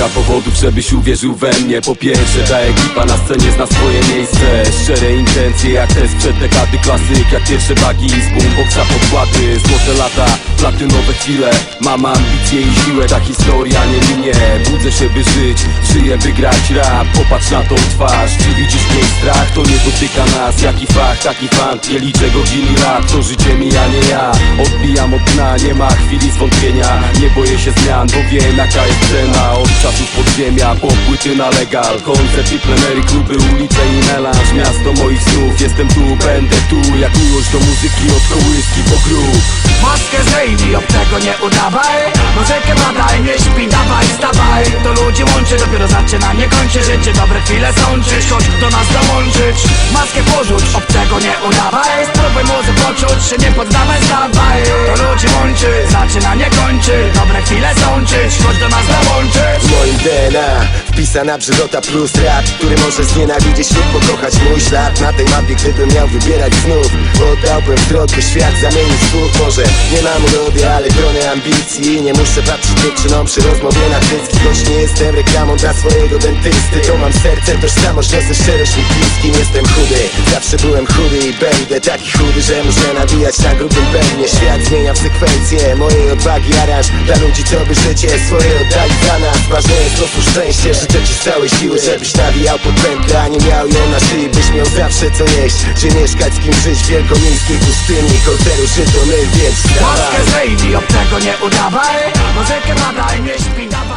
kilka powodów, żebyś uwierzył we mnie. Po pierwsze, ta ekipa na scenie zna swoje miejsce. Szczere intencje jak te sprzed dekady Klasyk. Jak pierwsze bagi z boomboxa podkłady Złote lata, platynowe chwile. Mam ambicje i siłę, ta historia nie minie. Budzę się by żyć, żyję by grać rap. Popatrz na tą twarz, czy widzisz w strach? To nie dotyka nas, jaki fach, taki fan Nie liczę godzin i lat, to życie mi, a nie ja. Odbijam nie ma chwili zwątpienia. Nie boję się zmian, bo wiem jaka jest cena. Od czasów podziemia, po płyty na legal. Koncerty, plenery, kluby, ulice i melanż. Miasto moich snów, jestem tu, będę tu. Jak miłość do muzyki od kołyski po grób Maskę zdejmij, obcego nie udawaj. Muzykę badaj, nie śpi, dawaj, stawaj To ludzi łączy, dopiero zaczyna, nie kończy życie. Dobre chwile sączyć, choć do nas dołączyć Maskę porzuć, obcego nie udawaj. Spróbuj muzy poczuć, się nie poddawaj, stawaj sączyć, choć W moim DNA wpisana brzydota plus rap Który może znienawidzieć lub pokochać mój ślad. Na tej mapie gdybym miał wybierać znów Oddałbym wzrok, by świat zamienił słów Może nie mam urody, ale pełne ambicji. Nie muszę patrzeć dziewczynom przy rozmowie na dyski Choć nie jestem reklamą dla swojego dentysty. To mam serce, tożsamość, niosę szczerość lub bliskim Jestem chudy, zawsze byłem chudy i będę taki chudy Że muszę nawijać na grubym pewnie. Świat zmienia w sekwencję mojej odwagi aranż Dla ludzi, co by życie swoje oddali za nas. Ważne jest prostu szczęście, życzę ci z całej siły Żebyś nawijał pod pętlę, a nie miał ją na szyi Byś miał zawsze co jeść, gdzie mieszkać, z kim żyć Idź z tym, Nikolteru, to my, więc zejmij, obcego nie udawaj. Muzykę nadaj, nie śpi, nadaj